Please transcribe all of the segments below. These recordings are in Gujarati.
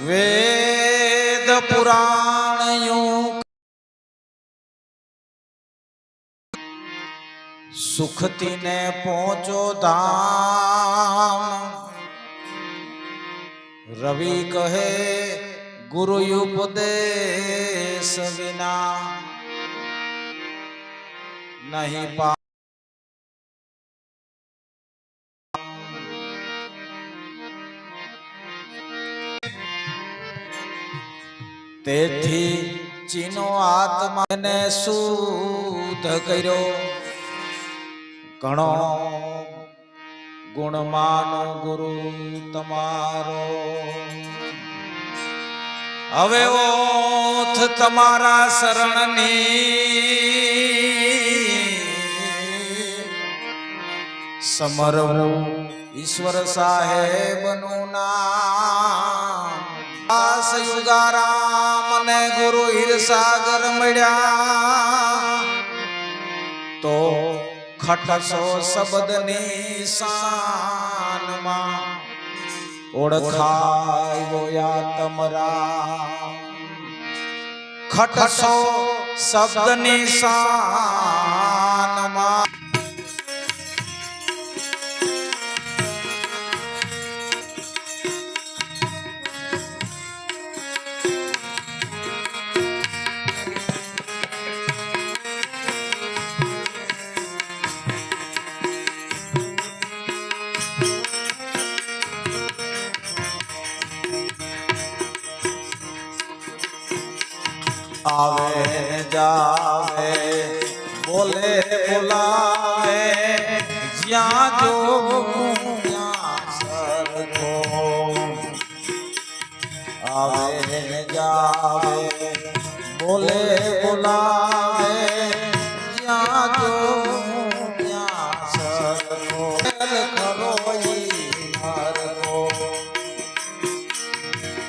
वेद पुराण सुखती ने पहुंचो दाम। रवि कहे गुरु उपदेश बिना नहीं पा તેથી ચીનો આત્માને શુદ્ધ કર્યો. ઘણો ગુણમાનો ગુરુ તમારો. હવે ઓથ તમારા શરણની. સમરવું ઈશ્વર સાહેબનું નામ. દાસ યુગારામ ને ગુરુ હિરસાગર મળ્યા. તો ખટસો શબ્દની શાનમાં ગોયા તમરા. ખટસો શબ્દની શાનમાં આવે જાવે બોલે બોલાવે જ્યાં જો આવે જાવે બોલે બોલાવે જ્યાં જો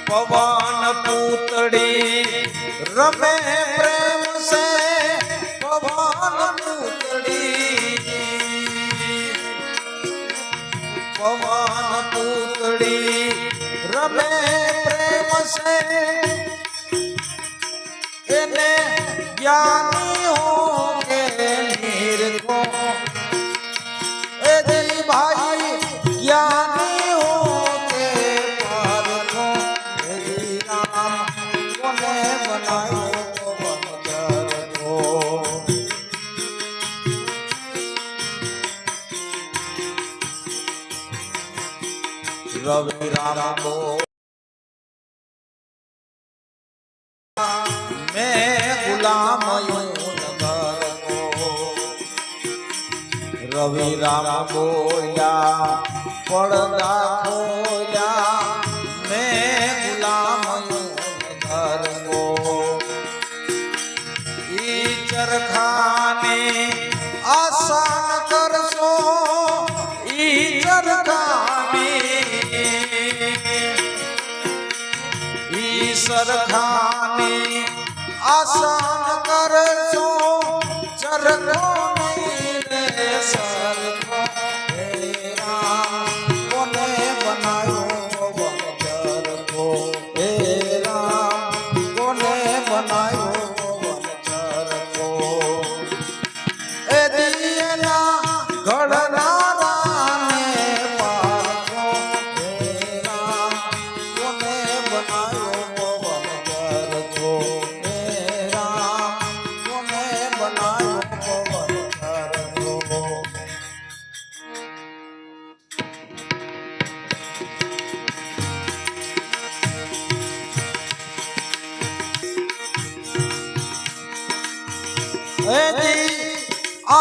પવન પૂતળી રમે પ્રેમ સે પવન પૂતળી પવન પૂતળી રમે પ્રેમ સે. એને જ્ઞાની હો Rama સરખાની આસન કરજો ચરખો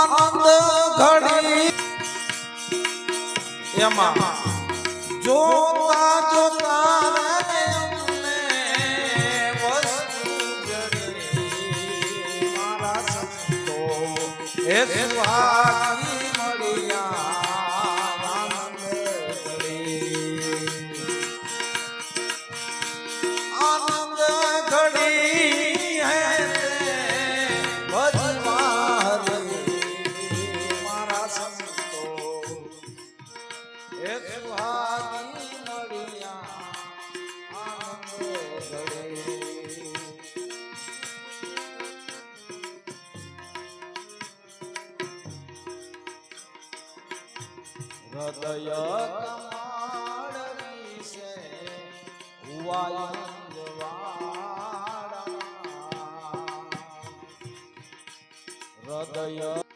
આનંદ ઘડી. એમાં જોતા જોતા હે સુહાગી roda, roda.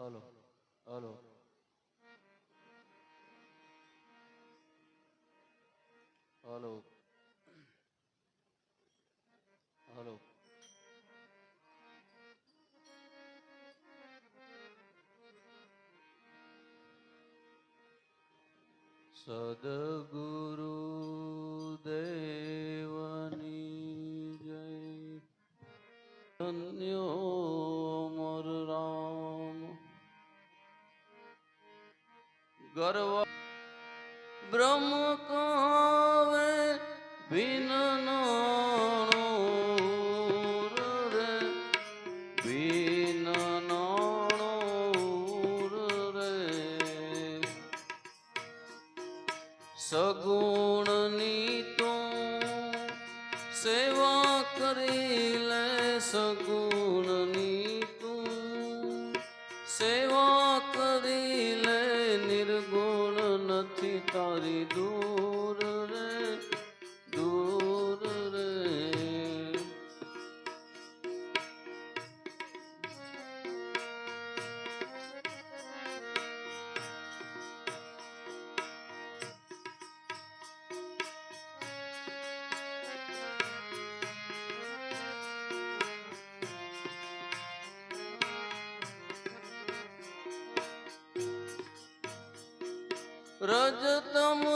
Hello hello. Hello. Hello. સદગુરુ દેવની જય. અન્યો ગર્વ. બ્રહ્મ કહવે ભિન્ન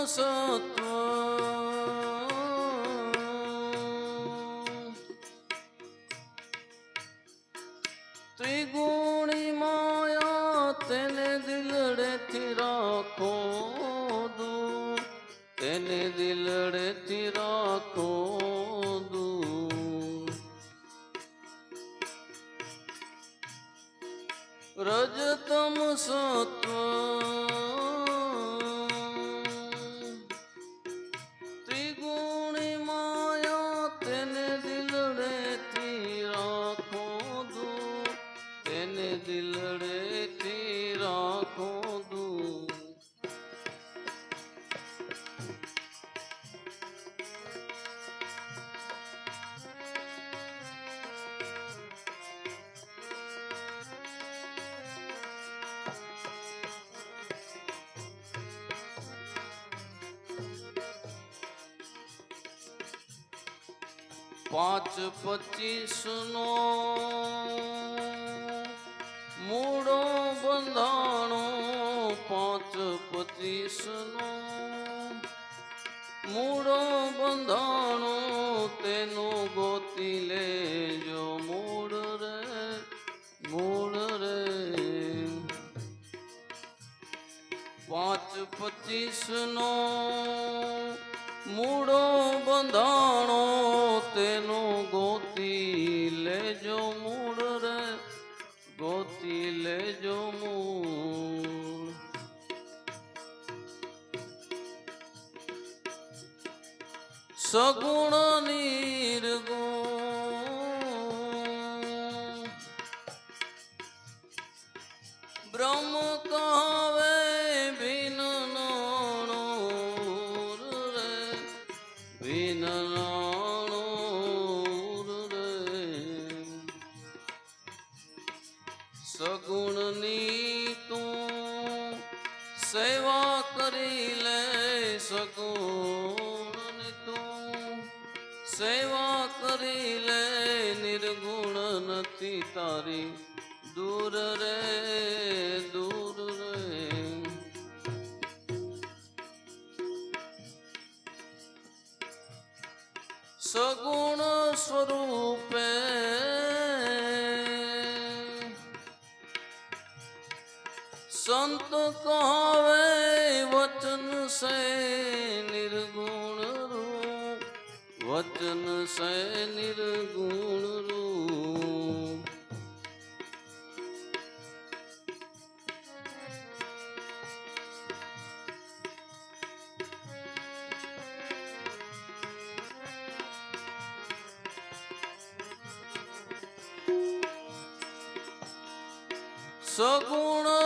nosotros. પાંચ પચીસનો મૂળો બંધાણો પાંચ પચીસનો મૂળો બંધાણો તેનો ગોતી લેજો મૂળ રે મૂળ રે પાંચ પચીસનો te સગુણ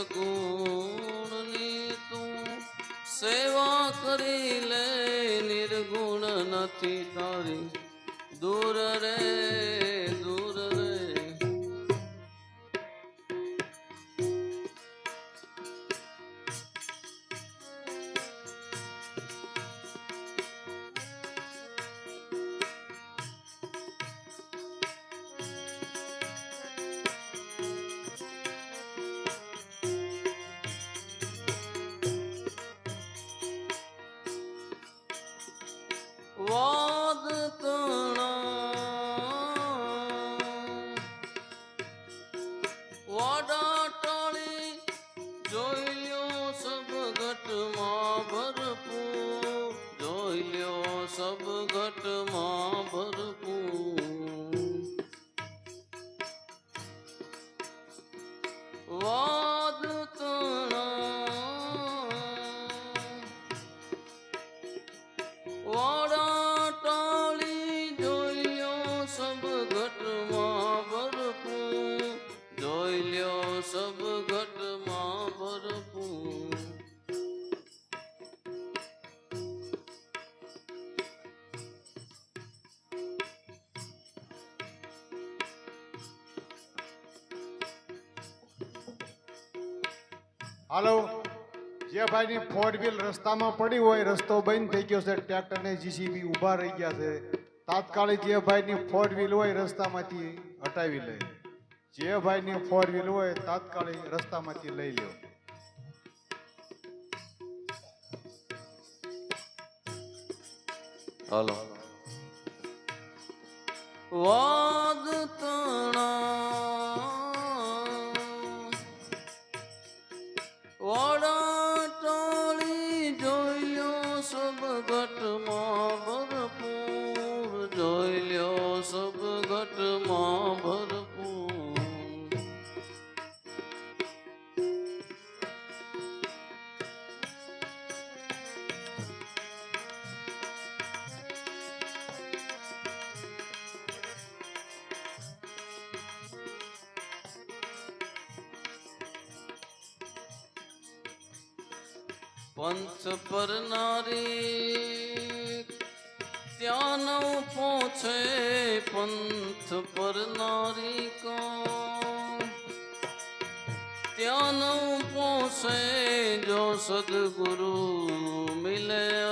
સગુણની તું સેવા કરી લે નિર્ગુણ નથી તારી જે ભાઈની ફોર વ્હીલ રસ્તામાં પડી હોય રસ્તો બંધ થઈ ગયો છે ટ્રેક્ટર ને જીસીબી ઊભા રહી ગયા છે. તાત્કાલિક જે ભાઈની ફોર વ્હીલ હોય રસ્તામાંથી હટાવી લે. જે ભાઈની ફોર વ્હીલ હોય તાત્કાલિક રસ્તામાંથી લઈ લ્યો. હાલો. વાદ તણા વાડા પંથ પર નારી, ત્યાં નવ પહોંચે પંથ પર નારી કો ત્યાં નવ પહોંચે જો સદગુરુ મિલે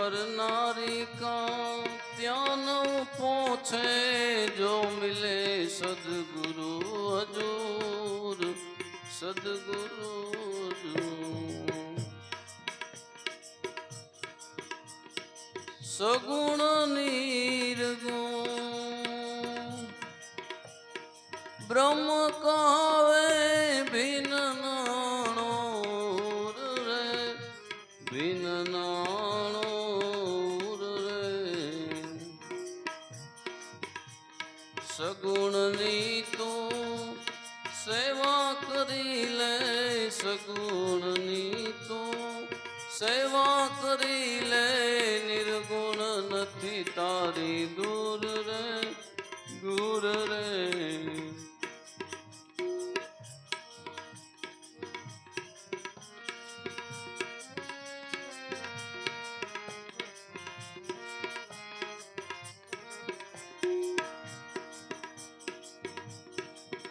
પંથ પર નારી કા ત્યાં ન પહોંચે જો મિલે સદગુરુ હજૂર, સદગુરુ સગુણ નિર્ગુણ બ્રહ્મ કાવે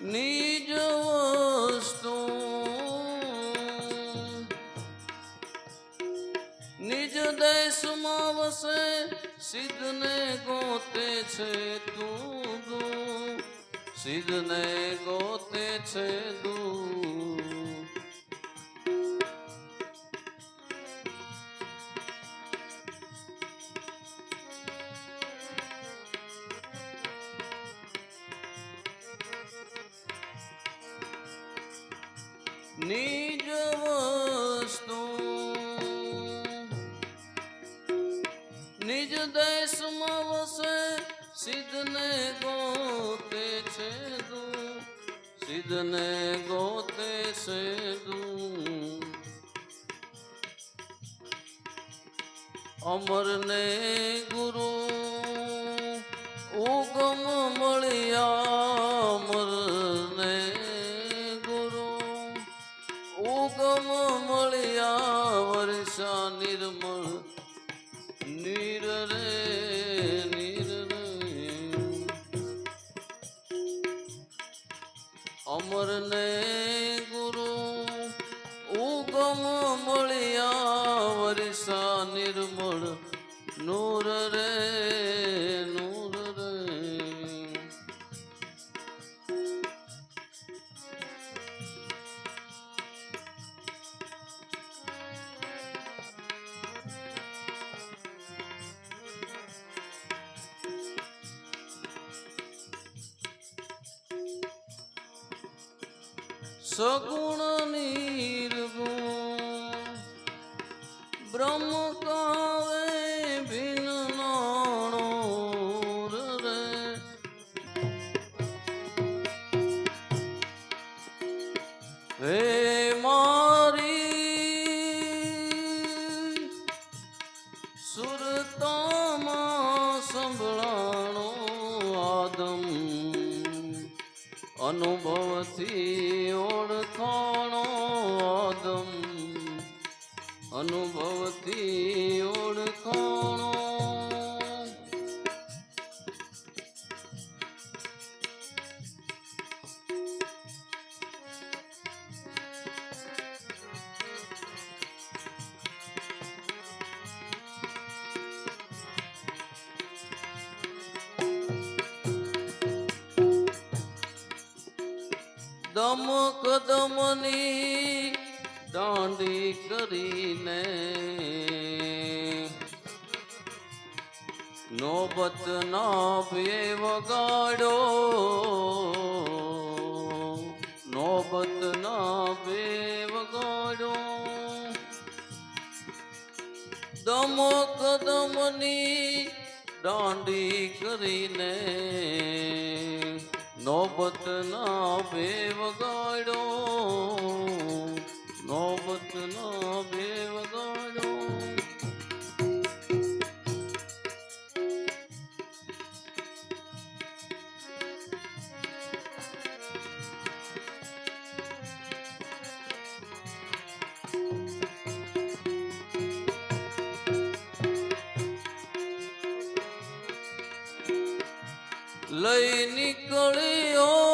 નિજ વસ્તુ નિજ દેશમાં વસે સિદ્ધને ગોતે છે તું સિદ્ધને ગોતે છે દૂર અમરને ગુરુ ઉગમ મળ્યા. গুণ নির্গুণ ব্রহ্ম કદમ કદમની દાંડી કરીને નોબત બે વગાડો. નોબત બે વગાડો. દમ કદમની દાંડી કરીને નોબત ના બેવગા લઈ નીકળ્યો.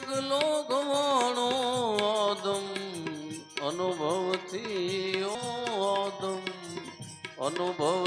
સગલો ઘણો ઓદમ અનુભવથી ઓદમ અનુભવ